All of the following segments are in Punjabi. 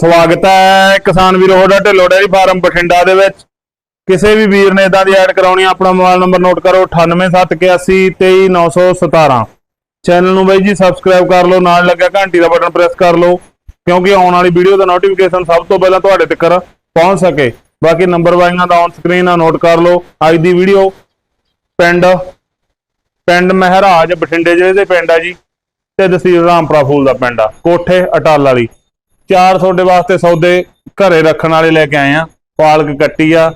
ਸਵਾਗਤ ਹੈ ਕਿਸਾਨ ਵੀਰੋ ਤੁਹਾਡਾ ਢਿੱਲੋਂ ਡੇਅਰੀ ਫਾਰਮ ਬਠਿੰਡਾ ਦੇ ਵਿੱਚ। ਕਿਸੇ ਵੀ ਵੀਰ ਨੇ ਇਦਾਂ ਦੀ ਐਡ ਕਰਾਉਣੀ ਆ, ਆਪਣਾ ਮੋਬਾਈਲ ਨੰਬਰ ਨੋਟ ਕਰੋ 9871823917 ਚੈਨਲ ਨੂੰ ਬਾਈ ਜੀ ਸਬਸਕ੍ਰਾਈਬ ਕਰ ਲਓ ਨਾਲ ਲੱਗਿਆ ਘੰਟੀ ਦਾ ਬਟਨ ਪ੍ਰੈਸ ਕਰ ਲਓ ਕਿਉਂਕਿ ਆਉਣ ਵਾਲੀ ਵੀਡੀਓ ਦਾ ਨੋਟੀਫਿਕੇਸ਼ਨ ਸਭ ਤੋਂ ਪਹਿਲਾਂ ਤੁਹਾਡੇ ਤੱਕ ਪਹੁੰਚ ਸਕੇ। ਬਾਕੀ ਨੰਬਰ ਵਾਈਆਂ ਦਾ ਔਨ ਸਕਰੀਨ ਆ ਨੋਟ ਕਰ ਲਓ। ਅੱਜ ਦੀ ਵੀਡੀਓ ਪਿੰਡ ਪਿੰਡ ਮਹਿਰਾਜ ਬਠਿੰਡੇ ਜ਼ਿਲ੍ਹੇ ਦੇ ਪਿੰਡ ਆ ਜੀ ਤੇ ਤਹਿਸੀਲ ਰਾਮਪੁਰਾ ਫੂਲ ਦਾ ਪਿੰਡ ਆ ਕੋਠੇ ਅਟਾਲ ਵਾਲੀ। ਚਾਰ ਤੁਹਾਡੇ ਵਾਸਤੇ ਸੌਦੇ ਘਰੇ ਰੱਖਣ ਵਾਲੇ ਲੈ ਕੇ ਆਏ ਆ। ਪਾਲਕ ਕੱਟੀ ਆ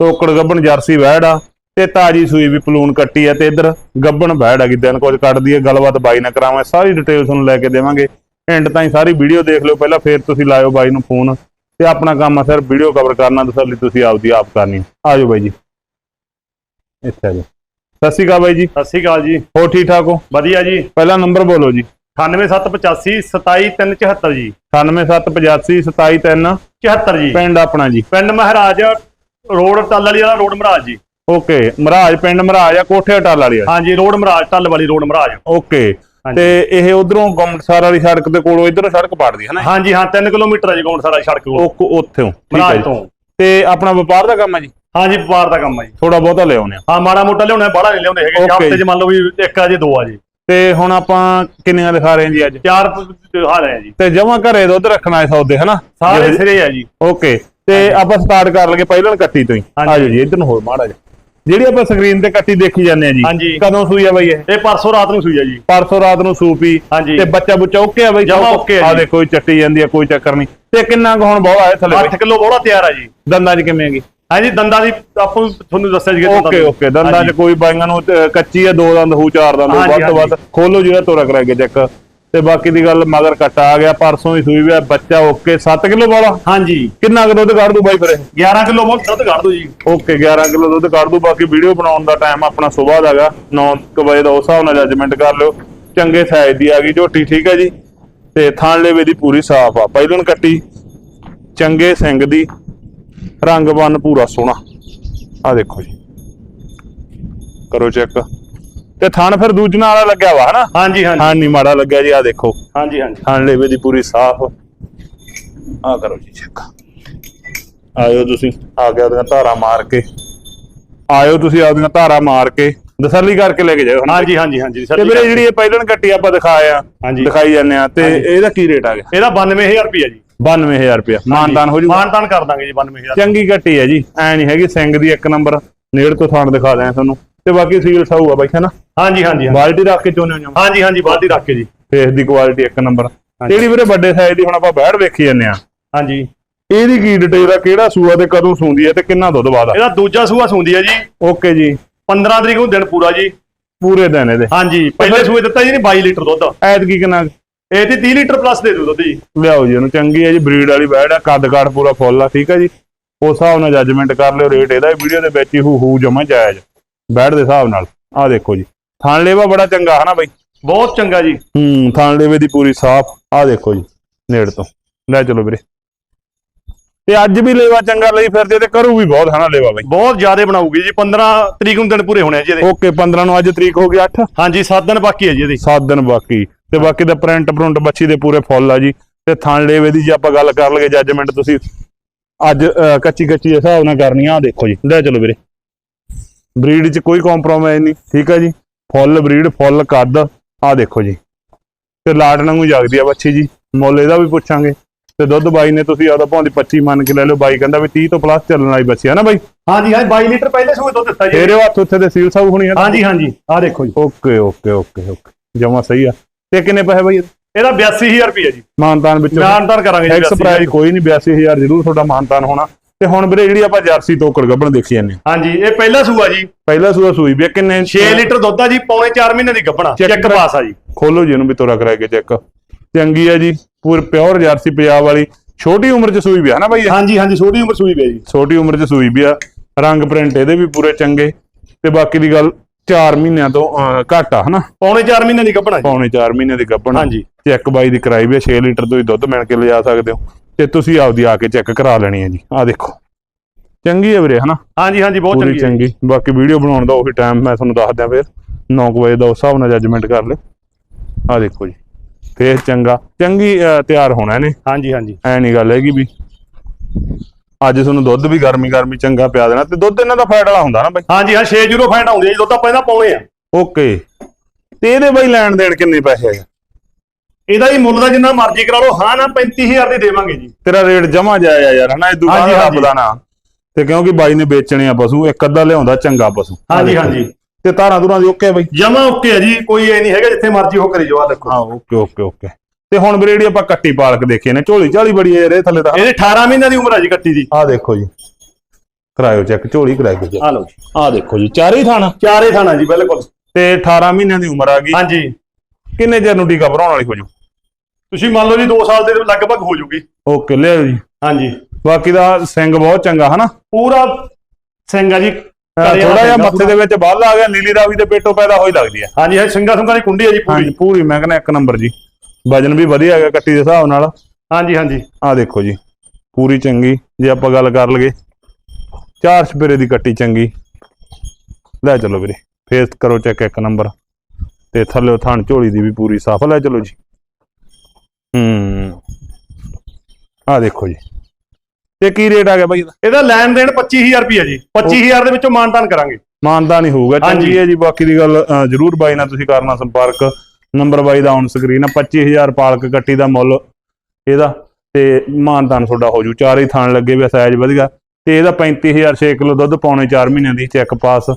ਟੋਕੜ ਗੱਬਣ ਜਰਸੀ ਵਹਿੜ ਆ ਤੇ ਤਾਜੀ ਸੂਈ ਵੀ ਪਲੂਨ ਕੱਟੀ ਆ ਤੇ ਇਧਰ ਗੱਬਣ ਵਹਿੜ ਆ ਕਿ ਦਿਨ ਕੁਝ ਕੱਢਦੀ ਹੈ ਗੱਲਬਾਤ ਬਾਈ ਨਾਲ ਕਰਾਵਾਂ ਸਾਰੀ ਡਿਟੇਲ ਤੁਹਾਨੂੰ ਲੈ ਕੇ ਦੇਵਾਂਗੇ। ਐਂਡ ਤਾਈਂ ਸਾਰੀ ਵੀਡੀਓ ਦੇਖ ਲਿਓ ਪਹਿਲਾਂ ਫੇਰ ਤੁਸੀਂ ਲਾਇਓ ਬਾਈ ਨੂੰ ਫੋਨ ਤੇ ਆਪਣਾ ਕੰਮ ਆ ਸਿਰ ਵੀਡੀਓ ਕਵਰ ਕਰਨਾ ਤਸੱਲੀ ਤੁਸੀਂ ਆਪਦੀ ਆਪ ਕਰਨੀ। ਆਜੋ ਬਾਈ ਜੀ। ਇੱਥੇ ਆ ਜਾਓ। ਸਤਿ ਸ਼੍ਰੀ ਅਕਾਲ ਬਾਈ ਜੀ। ਸਤਿ ਸ਼੍ਰੀ ਅਕਾਲ ਜੀ। ਹੋ ਠੀਕ ਠਾਕ ਹੋ? ਵਧੀਆ ਜੀ। ਪਹਿਲਾ ਨੰਬਰ ਬੋਲੋ ਜੀ। 98785 27374 ਜੀ। 9785 273 74 ਜੀ। ਪਿੰਡ ਆਪਣਾ ਜੀ। ਪਿੰਡ ਮਹਾਰਾਜ ਰੋਡ ਟੱਲ ਵਾਲੀ ਵਾਲਾ ਰੋਡ ਮਹਾਰਾਜ ਜੀ। ਓਕੇ ਮਹਾਰਾਜ ਪਿੰਡ ਮਹਾਰਾਜ ਆ ਕੋਠੇ ਅਟਾਲ ਵਾਲੀ ਆ। ਹਾਂਜੀ ਰੋਡ ਮਹਾਰਾਜ ਟੱਲ ਵਾਲੀ ਰੋਡ ਮਹਾਰਾਜ। ਓਕੇ। ਤੇ ਇਹ ਉਧਰੋਂ ਗਮਟਸਾਰ ਵਾਲੀ ਸੜਕ ਦੇ ਕੋਲੋਂ ਇਧਰੋਂ ਸੜਕ ਪਾੜਦੀ ਹੈ ਨਾ ਹਾਂਜੀ ਹਾਂ 3 ਕਿਲੋਮੀਟਰ ਹੈ ਜੀ ਗੌਂਡ ਸਾਰਾ ਸੜਕ ਕੋਲ। ਉੱਥੋਂ ਠੀਕ ਹੈ ਮਹਾਰਾਜ। ਤੋਂ। ਤੇ ਆਪਣਾ ਵਪਾਰ ਦਾ ਕੰਮ ਹੈ ਜੀ? ਹਾਂਜੀ ਵਪਾਰ ਦਾ ਕੰਮ ਹੈ ਜੀ। ਥੋੜਾ ਬਹੁਤਾ ਲਿਆਉਨੇ ਆ। ਹਾਂ ਮਾੜਾ ਮੋਟਾ ਲਿਆਉਣਾ ਬਾਹਲਾ ਨਹੀਂ ਲਿਆਉਂਦੇ ਹੈਗੇ। ਜੀ। ਚ ਮੰਨ ਲਓ ਵੀ ਇੱਕ ਆ ਜੇ ਦੋ ਆ ਜੀ। ਤੇ ਹੁਣ ਆਪਾਂ ਕਿੰਨੀਆਂ ਦਿਖਾ ਰਹੇ ਹਾਂ ਜੀ ਅੱਜ? ਚਾਰ ਹਾਲ ਹੈ ਜੀ। ਤੇ ਜਮਾ ਘਰੇ ਦੁੱਧ ਰੱਖਣਾ ਹੈ ਸੌਦੇ ਹਨਾ? ਸਾਰੇ ਸਿਰੇ ਆ ਜੀ। ਓਕੇ ਤੇ ਆਪਾਂ ਸਟਾਰਟ ਕਰ ਲਗੇ ਪਹਿਲਾਂ ਕੱਟੀ ਤੋਂ ਹੀ। ਆਜੋ ਜੀ ਇਧਰ ਨੂੰ ਹੋਰ ਮਾੜਾ ਜੀ ਜਿਹੜੀ ਆਪਾਂ ਸਕਰੀਨ ਤੇ ਕੱਟੀ ਦੇਖੀ ਜਾਂਦੇ ਆ ਜੀ। ਕਦੋਂ ਸੂਈ ਆ ਬਈ ਇਹ? ਇਹ ਪਰਸੋਂ ਰਾਤ ਨੂੰ ਸੂਈ ਆ ਜੀ। ਪਰਸੋਂ ਰਾਤ ਨੂੰ ਸੂਪੀ। ਤੇ ਬੱਚਾ ਬੁੱਚਾ ਓਕੇ ਆ ਬਈ? ਜਮਾਂ okay ਆ ਆ। ਦੇਖੋ ਚੱਟੀ ਜਾਂਦੀ ਆ ਕੋਈ ਚੱਕਰ ਨਹੀਂ। ਤੇ ਕਿੰਨਾ ਕੁ ਹੁਣ ਬਹੁਤ ਆਏ ਥੱਲੇ 8 ਕਿਲੋ ਬੋੜਾ ਤਿਆਰ ਆ ਜੀ। ਦੰਦਾਂ 'ਚ ਕਿਵੇਂ ਹੈਗੀ ਹਾਂਜੀ ਦੰਦਾਂ ਦੀ ਆਪਾਂ ਤੁਹਾਨੂੰ ਦੱਸਿਆ ਜੀ ਓਕੇ ਓਕੇ ਦੰਦਾਂ 'ਚ ਕੋਈ ਬਾਈਆਂ ਨੂੰ ਕੱਚੀ ਆ ਦੋ ਦੰਦ ਹੋਊ ਚਾਰ ਦੰਦ ਹੋਊ, ਹਾਂਜੀ, ਵੱਧ ਤੋਂ ਵੱਧ ਖੋਲੋ ਜਿਹੜਾ ਤੋਰਾ ਕਰਾ ਕੇ ਚੈੱਕ। ਤੇ ਬਾਕੀ ਦੀ ਗੱਲ ਮਗਰ ਕੱਟਾ ਆ ਗਿਆ ਪਰਸੋਂ ਹੀ ਸੂਈ ਵੀ ਆ ਬੱਚਾ ਓਕੇ 7 ਕਿਲੋ ਵਾਲਾ? ਹਾਂਜੀ। ਕਿੰਨਾ ਕੁ ਦੁੱਧ ਕੱਢ ਦੂ ਬਾਈ ਫਿਰ ਇਹ? 11 ਕਿਲੋ ਬਹੁਤ ਦੁੱਧ ਕੱਢ ਦੋ ਜੀ। ਓਕੇ 11 ਕਿਲੋ ਦੁੱਧ ਕੱਢ ਦੂ ਬਾਕੀ ਵੀਡੀਓ ਬਣਾਉਣ ਦਾ ਟਾਈਮ ਆਪਣਾ ਸਵੇਰ ਦਾਗਾ 9 ਵਜੇ ਦਾ ਉਸ ਹਿਸਾਬ ਨਾਲ ਜੱਜਮੈਂਟ ਕਰ ਲਿਓ। ਚੰਗੇ ਸਾਈਜ਼ ਦੀ ਆ ਗਈ ਝੋਟੀ ਠੀਕ ਹੈ ਜੀ। ਤੇ ਥਾਣ ਲੇਵੇ ਦੀ ਪੂਰੀ ਸਾਫ਼ ਆ। ਪਹਿਲਣ ਕੱਟੀ ਚੰਗੇ ਸਿੰਘ ਦੀ। ਰੰਗ ਬੰਨ ਪੂਰਾ ਸੋਹਣਾ। ਆ ਦੇਖੋ ਜੀ। ਕਰੋ ਚੈੱਕ। ਤੇ ਥਣ ਫਿਰ ਦੂਜਣਾ ਵਾਲਾ ਲੱਗਿਆ ਵਾ ਹਨਾ? ਹਾਂਜੀ ਹਾਂਜੀ। ਹਾਂ ਨਹੀਂ ਮਾੜਾ ਲੱਗਿਆ ਜੀ ਆ ਦੇਖੋ। ਹਾਂਜੀ ਹਾਂਜੀ। ਥਣ ਲੇਵੇ ਦੀ ਪੂਰੀ ਸਾਫ਼। ਆ ਕਰੋ ਜੀ ਚੈੱਕ। ਆਇਓ ਤੁਸੀਂ। ਆ ਕੇ ਉਹਦੀਆਂ ਧਾਰਾਂ ਮਾਰ ਕੇ। ਆਇਓ ਤੁਸੀਂ ਆਪਦੀਆਂ ਧਾਰਾਂ ਮਾਰ ਕੇ। ਦਸਰਲੀ ਕਰਕੇ ਲੈ ਕੇ ਜਾਓ ਹਾਂਜੀ ਹਾਂਜੀ ਹਾਂਜੀ ਤੇ ਵੀਰੇ ਜਿਹੜੀ ਇਹ ਪਹਿਲਣ ਕੱਟੀ ਆਪਾਂ ਦਿਖਾਇਆ। ਦਿਖਾਈ ਜਾਂਦੇ ਆ ਤੇ ਇਹਦਾ ਕੀ ਰੇਟ ਆ ਗਿਆ? ਇਹਦਾ 92000 ਰੁਪਿਆ ਜੀ। 92000 ਰੁਪਇਆ। ਮਾਨਦਾਨ ਹੋ ਜੂਗਾ। ਮਾਨਦਾਨ ਕਰ ਦਾਂਗੇ ਜੀ 92000 ਚੰਗੀ ਕੱਟੀ ਹੈ ਜੀ। ਐ ਨਹੀਂ ਹੈਗੀ ਸਿੰਘ ਦੀ ਇੱਕ ਨੰਬਰ। ਨੇੜ ਤੋਂ ਥਾਣ ਦਿਖਾ ਦਿਆਂ ਤੁਹਾਨੂੰ। ਤੇ ਬਾਕੀ ਸੀਲ ਸਾਊ ਆ ਬਾਈ ਹੈ ਨਾ? ਹਾਂਜੀ ਹਾਂਜੀ ਹਾਂਜੀ। ਬਾਲਟੀ ਰੱਖ ਕੇ ਚੋਨੇ ਹੋ ਹਾਂਜੀ ਹਾਂਜੀ ਬਾਦੀ ਰੱਖ ਕੇ ਜੀ। ਫੇਸ ਦੀ ਕੁਆਲਿਟੀ ਇੱਕ ਨੰਬਰ। ਜਿਹੜੀ ਵੀਰੇ ਵੱਡੇ ਸਾਈਜ਼ ਦੀ ਹੁਣ ਆਪਾਂ ਬੈੜ ਵੇਖੀ ਜਾਂਦੇ ਆ ਹਾਂਜੀ। ਇਹਦੀ ਕੀ ਡਿਟੇਲ ਆ ਕਿਹੜਾ ਸੂਆ ਤੇ ਕਦੋਂ ਸੂੰਦੀ ਹੈ ਤੇ ਕਿੰਨਾ ਦੁੱਧ ਬਾਦਾ ਇਹਦਾ ਦੂਜਾ ਸੂਆ ਸੁੰਦੀ ਹੈ ਜੀ। ਓਕੇ ਜੀ। 15 ਤਰੀਕ ਨੂੰ ਦਿਨ ਪੂਰਾ ਜੀ। ਪੂਰੇ ਦਿਨ ਇਹਦੇ। ਹਾਂਜੀ ਪਹਿਲੇ ਸੂਏ ਦਿੱਤਾ ਜੀ ਨੇ 22 ਲੀਟਰ ਦੁੱਧ। ਐਤਕੀ ਕਿੰਨਾ ਤੇ 30 ਲੀਟਰ ਪਲੱਸ ਦੇ ਦੂ ਦੁੱਧ ਜੀ। ਲਿਆਓ ਜੀ ਇਹਨੂੰ ਚੰਗੀ ਹੈ ਜੀ ਬਰੀਡ ਵਾਲੀ ਬੈੜ ਆ ਕੱਦ ਕਾਠ ਪੂਰਾ ਫੁੱਲ ਆ ਠੀਕ ਹੈ ਜੀ। ਉਸ ਹਿਸਾਬ ਨਾਲ ਜੱਜਮੈਂਟ ਕਰ ਲਿਓ ਰੇਟ ਇਹਦਾ ਵੀਡੀਓ ਦੇ ਵਿੱਚ ਹੀ ਹੂ ਹੂ ਜਮਾ ਜਾਇਜ਼। ਬੈੜ ਦੇ ਹਿਸਾਬ ਨਾਲ ਆਹ ਦੇਖੋ ਜੀ। ਥਾਣ ਲੇਵਾ ਬੜਾ ਚੰਗਾ ਹਨਾ ਬਾਈ? ਬਹੁਤ ਚੰਗਾ ਜੀ। ਹੂੰ ਥਾਣ ਲੇਵੇ ਦੀ ਪੂਰੀ ਸਾਫ਼ ਆਹ ਦੇਖੋ ਜੀ ਨੇੜ ਤੋਂ। ਲੈ ਚਲੋ ਵੀਰੇ। ਤੇ ਅੱਜ ਵੀ ਲੇਵਾ ਚੰਗਾ ਲਈ ਫਿਰਦੇ ਤੇ ਕਰੂ ਵੀ ਬਹੁਤ ਹਨਾ ਲੇਵਾ ਬਾਈ? ਬਹੁਤ ਜ਼ਿਆਦਾ ਬਣਾਉਗੀ ਜੀ 15 ਤਰੀਕ ਨੂੰ ਦਿਨ ਪੂਰੇ ਹੋਣੇ ਆ ਜੀ ਇਹਦੇ। ਓਕੇ 15 ਨੂੰ ਅੱਜ ਤਰੀਕ ਹੋ ਗਈ 8 ਹਾਂਜੀ 7 ਦਿਨ ਬਾਕੀ ਹੈ ਜੀ ਇਹਦੇ। 7 ਦਿਨ ਬਾਕੀ। ਤੇ ਬਾਕੀ ਦਾ ਪ੍ਰਿੰਟ ਪ੍ਰਿੰਟ ਬੱਚੀ ਦੇ ਪੂਰੇ ਫੁੱਲ ਆ ਜੀ। ਤੇ ਥਣ ਲੇਵੇ ਦੀ ਜੇ ਆਪਾਂ ਗੱਲ ਕਰ ਲਈਏ ਜੱਜਮੈਂਟ ਤੁਸੀਂ ਅੱਜ ਕੱਚੀ ਕੱਚੀ ਦੇ ਹਿਸਾਬ ਨਾਲ ਕਰਨੀ ਆ ਦੇਖੋ ਜੀ। ਲੈ ਚਲੋ ਵੀਰੇ। ਬਰੀਡ 'ਚ ਕੋਈ ਕੰਪਰੋਮਾਈਜ਼ ਨਹੀਂ ਠੀਕ ਆ ਜੀ? ਫੁੱਲ ਬਰੀਡ ਫੁੱਲ ਕੱਦ ਆ ਦੇਖੋ ਜੀ। ਤੇ ਲਾਟ ਵਾਂਗੂ ਜਗਦੀ ਆ ਬੱਚੀ ਜੀ। ਮੁੱਲ ਇਹਦਾ ਵੀ ਪੁੱਛਾਂਗੇ। ਤੇ ਦੁੱਧ ਬਾਈ ਨੇ ਤੁਸੀਂ ਆਦਾ ਭਾਂਦੀ 25 ਮੰਨ ਕੇ ਲੈ ਲਓ। ਬਾਈ ਕਹਿੰਦਾ ਵੀ 30 ਤੋਂ ਪਲੱਸ ਚੱਲਣ ਵਾਲੀ ਬੱਚੀ ਆ ਨਾ ਬਾਈ? ਹਾਂਜੀ ਹਾਂਜੀ 22 ਲੀਟਰ ਪਹਿਲੇ ਸੂਏ ਦੁੱਧ ਦਿੱਤਾ ਜੀ। ਤੇਰੇ ਹੱਥ ਉੱਥੇ ਤੇ ਸੀਲ ਸਾਊ ਹੋਣੀ ਆ ਹਾਂਜੀ ਹਾਂਜੀ। ਆਹ ਦੇਖੋ ਜੀ। Okay okay okay okay. ਜਮਾ ਸਹੀ ਆ। ਤੇ ਕਿੰਨੇ ਪੈਸੇ ਬਾਈ? ਇਹਦਾ 82000 ਰੁਪਿਆ ਜੀ। ਮਾਨਤਾਨ ਵਿੱਚੋਂ ਮਾਨਦਾਨ ਕਰਾਂਗੇ ਜੀ ਐਕਸ 82,000 ਪ੍ਰਾਈਸ ਕੋਈ ਨਹੀਂ 82000 ਜ਼ਰੂਰ ਤੁਹਾਡਾ ਮਾਨਤਾਨ ਹੋਣਾ। ਤੇ ਹੁਣ ਵੀਰੇ ਜਿਹੜੀ ਆਪਾਂ ਜਰਸੀ ਤੋਕੜ ਗੱਬਣ ਦੇਖੀ ਜਾਂਦੇ। ਹਾਂਜੀ ਇਹ ਪਹਿਲਾ ਸੂਆ ਜੀ। ਪਹਿਲਾ ਸੂਆ ਸੂਈ ਵੀ ਆ, ਕਿੰਨੇ? 6 ਲੀਟਰ ਦੁੱਧ ਆ ਜੀ ਪੌਣੇ 4 ਮਹੀਨੇ ਦੀ ਗੱਭਣਾ। ਚੈੱਕ ਪਾਸ ਆ ਜੀ। ਖੋਲੋ ਜੀ ਇਹਨੂੰ ਵੀ ਤੋਰਾ ਕਰਾ ਕੇ ਚੈੱਕ ਚੰਗੀ ਆ ਜੀ ਪੂਰ ਪਿਓਰ ਜਰਸੀ ਪੰਜਾਬ ਵਾਲੀ। ਛੋਟੀ ਉਮਰ 'ਚ ਸੂਈ ਵੀ ਆ ਨਾ ਬਾਈ? ਹਾਂਜੀ ਹਾਂਜੀ ਛੋਟੀ ਉਮਰ ਸੂਈ ਪਿਆ ਜੀ। ਛੋਟੀ ਉਮਰ 'ਚ ਸੂਈ ਵੀ ਆ। ਰੰਗ ਪ੍ਰਿੰਟ ਇਹਦੇ ਵੀ ਪੂਰੇ ਚੰਗੇ। ਤੇ ਬਾਕੀ ਦੀ ਗੱਲ 4 ਮਹੀਨਿਆਂ ਤੋਂ ਅਹ, ਘੱਟ ਆ ਹਨਾ? ਪੌਣੇ 4 ਮਹੀਨੇ ਦੀ ਗੱਭਣਾ ਜੀ। ਪੌਣੇ 4 ਮਹੀਨੇ ਦੀ ਗੱਭਣ। ਹਾਂਜੀ। ਚੈੱਕ ਬਾਈ ਦੀ ਕਰਾਈ ਵੀ 6 ਲੀਟਰ ਤੋਂ ਹੀ ਦੁੱਧ ਮਿਲ ਕੇ ਲਿਜਾ ਸਕਦੇ ਹੋ। ਤੇ ਤੁਸੀਂ ਆਪਦੀ ਆ ਕੇ ਚੈੱਕ ਕਰਾ ਲੈਣੀ ਹੈ ਜੀ। ਆ ਦੇਖੋ। ਚੰਗੀ ਹੈ ਵੀਰੇ ਹਨਾ? ਹਾਂਜੀ ਹਾਂਜੀ ਬਹੁਤ ਪੂਰੀ ਚੰਗੀ ਹੈ ਚੰਗੀ। ਬਾਕੀ ਵੀਡੀਓ ਬਣਾਉਣ ਦਾ ਉਹੀ ਟਾਈਮ ਮੈਂ ਤੁਹਾਨੂੰ ਦੱਸ ਦਿਆਂ ਫਿਰ 9 ਵਜੇ ਦਾ ਉਸ ਹਿਸਾਬ ਨਾਲ ਜੱਜਮੈਂਟ ਕਰ ਲਿਓ। ਆ ਦੇਖੋ ਜੀ। ਫੇਸ ਚੰਗਾ। ਚੰਗੀ ਅਹ, ਤਿਆਰ ਹੋਣਾ ਇਹਨੇ। ਹਾਂਜੀ ਹਾਂਜੀ। ਐ ਨਹੀਂ ਗੱਲ ਹੈਗੀ ਵੀ ਅੱਜ ਤੁਹਾਨੂੰ ਦੁੱਧ ਵੀ ਗਰਮੀ ਗਰਮੀ ਚੰਗਾ ਪਿਆ ਦੇਣਾ ਤੇ ਦੁੱਧ ਇਹਨਾਂ ਦਾ ਫੈਟ ਵਾਲਾ ਹੁੰਦਾ ਨਾ ਬਾਈ? ਹਾਂਜੀ ਹਾਂ 6 ਜੀਰੋ ਫੈਂਟ ਆਉਂਦੀ ਹੈ ਜੀ ਦੁੱਧ ਆਪਾਂ ਇਹਦਾ ਪਾਉਣੇ ਆ ਓਕੇ। ਤੇ ਇਹਦੇ ਬਾਈ ਲੈਣ ਦੇਣ ਕਿੰਨੇ ਪੈਸੇ ਹੈਗੇ ਇਹਦਾ ਹੀ ਮੁੱਲ ਦਾ ਜਿੰਨਾ ਮਰਜ਼ੀ ਕਰਾ ਲਓ ਹਾਂ ਨਾ 35000 ਦੀ ਦੇਵਾਂਗੇ ਜੀ। ਤੇਰਾ ਰੇਟ ਜਮਾ ਜਾਇਆ ਯਾਰ ਹਨਾ ਇਹ ਦੁਕਾਨ। ਰੱਬ ਦਾ ਨਾ। ਤੇ ਕਿਉਂਕਿ ਬਾਈ ਨੇ ਵੇਚਣੇ ਆ ਪਸ਼ੂ ਇੱਕ ਅੱਧਾ ਲਿਆਉਂਦਾ ਚੰਗਾ ਪਸ਼ੂ। ਹਾਂਜੀ ਹਾਂਜੀ। ਤੇ ਧਾਰਾਂ ਧੁਰਾਂ ਦੀ ਓਕੇ ਬਾਈ? ਜਮਾ ਓਕੇ ਹੈ ਜੀ ਕੋਈ ਇਹ ਨਹੀਂ ਹੈਗਾ ਜਿੱਥੇ ਮਰਜ਼ੀ ਉਹ ਕਰੀ ਆ ਦੇਖੋ। ਹਾਂ ਓਕੇ ਓਕੇ ਓਕੇ। ਤੇ ਹੁਣ ਵੀਰੇ ਜਿਹੜੀ ਆਪਾਂ ਕੱਟੀ ਪਾਲਕ ਦੇਖੀ ਨੇ ਝੋਲੀ ਝਾਲੀ ਬੜੀ ਹੈ ਯਾਰ ਇਹ ਥੱਲੇ ਤਾਂ। ਇਹਦੇ 18 ਮਹੀਨਿਆਂ ਦੀ ਉਮਰ ਹੈ ਜੀ ਕੱਟੀ ਦੀ। ਆਹ ਦੇਖੋ ਜੀ। ਕਰਾਇਓ ਚੈੱਕ ਝੋਲੀ ਕਰਾਇਓ ਜੀ ਆ ਲਓ ਜੀ ਆਹ ਦੇਖੋ ਜੀ ਚਾਰੇ ਥਾਣਾ। ਚਾਰੇ ਥਾਣਾ ਜੀ ਬਿਲਕੁਲ। ਤੇ 18 ਮਹੀਨਿਆਂ ਦੀ ਉਮਰ ਆ ਗਈ। ਹਾਂਜੀ। ਕਿੰਨੇ ਚਿਰ ਨੂੰ ਟੀਕਾ ਭਰਾਉਣ ਵਾਲੀ ਹੋ ਜੂ ਤੁਸੀਂ ਮੰਨ ਲਓ ਜੀ 2 ਸਾਲ ਦੇ ਲਗਭਗ ਹੋ ਜੂਗੀ। ਓਕੇ ਲਿਆਓ ਜੀ। ਹਾਂਜੀ। ਬਾਕੀ ਦਾ ਸਿੰਘ ਬਹੁਤ ਚੰਗਾ ਹਨਾ? ਪੂਰਾ ਸਿੰਘ ਆ ਜੀ। ਥੋੜਾ ਜਿਹਾ ਮੱਥੇ ਦੇ ਵਿੱਚ ਬੱਲ ਆ ਗਿਆ ਨੀਲੀ ਰਾਵੀ ਦੇ ਪੇਟੋਂ ਪੈਦਾ ਹੋਈ ਲੱਗਦੀ ਹੈ। ਹਾਂਜੀ ਇਹ ਸਿੰਘਾ ਸਿੰਘਾਂ ਦੀ ਕੁੰਡੀ ਹੈ ਜੀ ਪੂਰੀ। ਪੂਰੀ ਮੈਂ ਕਹਿੰਦਾ ਇੱਕ ਨੰਬਰ ਜੀ। ਵਜਨ ਵੀ ਵਧੀਆ ਹੈਗਾ ਕੱਟੀ ਦੇ ਹਿਸਾਬ ਨਾਲ। ਹਾਂਜੀ ਹਾਂਜੀ। ਆਹ ਦੇਖੋ ਜੀ ਪੂਰੀ ਚੰਗੀ ਜੇ ਆਪਾਂ ਗੱਲ ਕਰ ਲਈਏ ਚਾਰ ਸਪੇਰੇ ਦੀ ਕੱਟੀ ਚੰਗੀ। ਲੈ ਚਲੋ ਵੀਰੇ ਫੇਸ ਕਰੋ ਚੈੱਕ ਇੱਕ ਨੰਬਰ ਤੇ ਥੱਲੇ ਥਣ ਝੋਲੀ ਦੀ ਵੀ ਪੂਰੀ ਸਾਫ਼ ਲੈ ਚਲੋ ਜੀ। ਹੂੰ ਆਹ ਦੇਖੋ ਜੀ। ਤੇ ਕੀ ਰੇਟ ਆ ਗਿਆ ਬਾਈ ਇਹਦਾ? ਇਹਦਾ ਲੈਣ ਦੇਣ 25000 ਰੁਪਏ ਜੀ। 25000 ਦੇ ਵਿੱਚੋਂ ਮਾਨਤਾਨ ਕਰਾਂਗੇ। ਮਾਨਤਾ ਨਹੀਂ ਹੋਊਗਾ। ਚੰਗੀ ਹੈ ਜੀ। ਬਾਕੀ ਦੀ ਗੱਲ ਅ, ਜ਼ਰੂਰ ਬਾਈ ਨਾਲ ਤੁਸੀਂ ਕਰਨਾ ਸੰਪਰਕ। ਨੰਬਰ ਬਾਈ ਦਾ ਔਨ ਸਕਰੀਨ ਆ 25000 ਪਾਲਕ ਕੱਟੀ ਦਾ ਮੁੱਲ। ਇਹਦਾ ਤੇ ਮਾਨਤਾਨ ਤੁਹਾਡਾ ਹੋ ਜੂ। ਚਾਰੇ ਹੀ ਥਾਣ ਲੱਗੇ ਵੇ ਸਾਈਜ਼ ਵਧੀਆ। ਤੇ ਇਹਦਾ 35000 6 ਕਿਲੋ ਦੁੱਧ ਪੌਣੇ 4 ਮਹੀਨਿਆਂ ਦੀ ਚੈੱਕ ਪਾਸ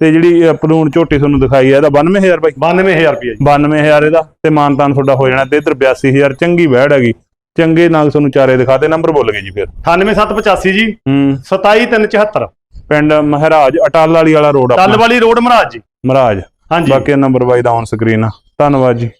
ਤੇ ਜਿਹੜੀ ਪਲੂਣ ਝੋਟੀ ਤੁਹਾਨੂੰ ਦਿਖਾਈ ਹੈ ਇਹਦਾ 92000 ਬਾਈ। 92000 ਰੁਪਏ ਜੀ। 92000 ਇਹਦਾ ਤੇ ਮਾਨਤਾਨ ਤੁਹਾਡਾ ਹੋ ਜਾਣਾ ਤੇ ਇਧਰ 82000 ਚੰਗੀ ਵਹਿੜ ਹੈਗੀ। ਚੰਗੇ ਨਾਲ ਤੁਹਾਨੂੰ ਚਾਰੇ ਦਿਖਾਤੇ ਨੰਬਰ ਬੋਲ ਗਏ ਜੀ ਫਿਰ। 98785 ਜੀ। ਹੂੰ। 27374 ਪਿੰਡ ਮਹਾਰਾਜ ਅਟਾਲ ਵਾਲੀ ਵਾਲਾ ਰੋਡ ਆਪਣਾ। ਵਾਲੀ ਰੋਡ ਮਹਾਰਾਜ ਜੀ। ਮਹਾਰਾਜ। ਹਾਂਜੀ। ਬਾਕੀ ਨੰਬਰ ਬਾਈ ਦਾ ਔਨ ਸਕਰੀਨ ਆ। ਧੰਨਵਾਦ ਜੀ।